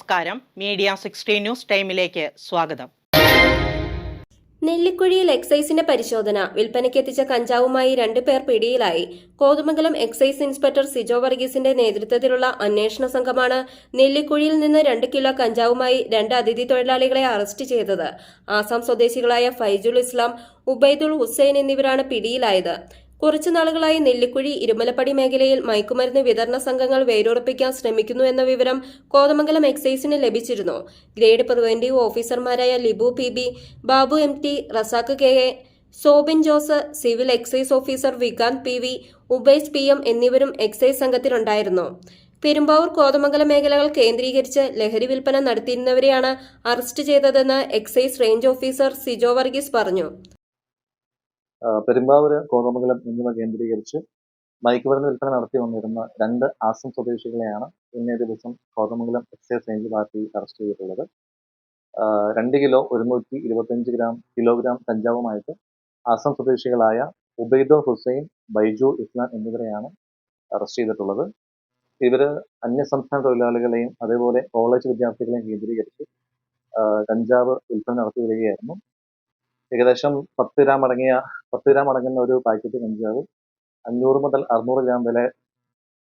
നമസ്കാരം. Media sixteen news ടൈമിലേക്ക് സ്വാഗതം. നെല്ലിക്കുഴിയിൽ എക്സൈസിന്റെ പരിശോധന. വിൽപ്പനയ്ക്കെത്തിച്ച കഞ്ചാവുമായി രണ്ടു പേർ പിടിയിലായി. കോതമംഗലം എക്സൈസ് ഇൻസ്പെക്ടർ സിജോ വർഗീസിന്റെ നേതൃത്വത്തിലുള്ള അന്വേഷണ സംഘമാണ് നെല്ലിക്കുഴിയിൽ നിന്ന് രണ്ട് കിലോ കഞ്ചാവുമായി രണ്ട് അതിഥി തൊഴിലാളികളെ അറസ്റ്റ് ചെയ്തത്. ആസാം സ്വദേശികളായ ഫൈജുൽ ഇസ്ലാം ഉബൈദുൾ ഹുസൈൻ എന്നിവരാണ് പിടിയിലായത്. കുറച്ചു നാളുകളായി നെല്ലിക്കുഴി ഇരുമലപ്പടി മേഖലയിൽ മയക്കുമരുന്ന് വിതരണ സംഘങ്ങൾ വേരുറപ്പിക്കാൻ ശ്രമിക്കുന്നു എന്ന വിവരം കോതമംഗലം എക്സൈസിന് ലഭിച്ചിരുന്നു. ഗ്രേഡ് പ്രിവന്റീവ് ഓഫീസർമാരായ Libu P B Babu M T Razak K A Sobin Jose civil excise officer Vikanth P V Ubais P M എന്നിവരും എക്സൈസ് സംഘത്തിലുണ്ടായിരുന്നു. പെരുമ്പാവൂർ കോതമംഗലം മേഖലകൾ കേന്ദ്രീകരിച്ച് ലഹരി വിൽപ്പന നടത്തിയിരുന്നവരെയാണ് അറസ്റ്റ് ചെയ്തതെന്ന് excise range officer Sijo Varghese പറഞ്ഞു. പെരുമ്പാവൂര് കോതമംഗലം എന്നിവ കേന്ദ്രീകരിച്ച് മയക്കുമരുന്ന് വിൽപ്പന നടത്തി വന്നിരുന്ന രണ്ട് ആസം സ്വദേശികളെയാണ് ഇന്നേ ദിവസം Kothamangalam excise range party arrest ചെയ്തിട്ടുള്ളത്. രണ്ട് കിലോ ഒരുന്നൂറ്റി ഇരുപത്തഞ്ച് ഗ്രാം കിലോഗ്രാം കഞ്ചാവുമായിട്ട് ആസം സ്വദേശികളായ ഉബൈദോ ഹുസൈൻ ബൈജു ഇസ്ലാം എന്നിവരെയാണ് അറസ്റ്റ് ചെയ്തിട്ടുള്ളത്. ഇവർ അന്യസംസ്ഥാന തൊഴിലാളികളെയും അതേപോലെ കോളേജ് വിദ്യാർത്ഥികളെയും കേന്ദ്രീകരിച്ച് കഞ്ചാവ് വിൽപ്പന നടത്തി വരികയായിരുന്നു. ഏകദേശം പത്ത് ഗ്രാം അടങ്ങിയ പത്ത് ഗ്രാം അടങ്ങുന്ന ഒരു പാക്കറ്റ് കഞ്ചാവ് അഞ്ഞൂറ് മുതൽ അറുന്നൂറ് ഗ്രാം വില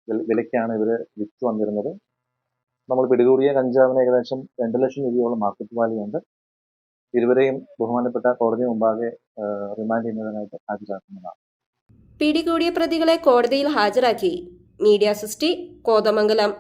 വില- വിലയ്ക്കാണ് ഇവർ വിറ്റ് വന്നിരുന്നത്. നമ്മൾ പിടികൂടിയ കഞ്ചാവിന് ഏകദേശം രണ്ട് ലക്ഷം രൂപയോളം മാർക്കറ്റ് വാല്യൂ ഉണ്ട്. ഇരുവരെയും ബഹുമാനപ്പെട്ട കോടതി മുമ്പാകെ റിമാൻഡ് ചെയ്യുന്നതിനായിട്ട് ഹാജരാക്കുന്നതാണ്. പിടികൂടിയ പ്രതികളെ കോടതിയിൽ ഹാജരാക്കി. മീഡിയ സൃഷ്ടി കോതമംഗലം.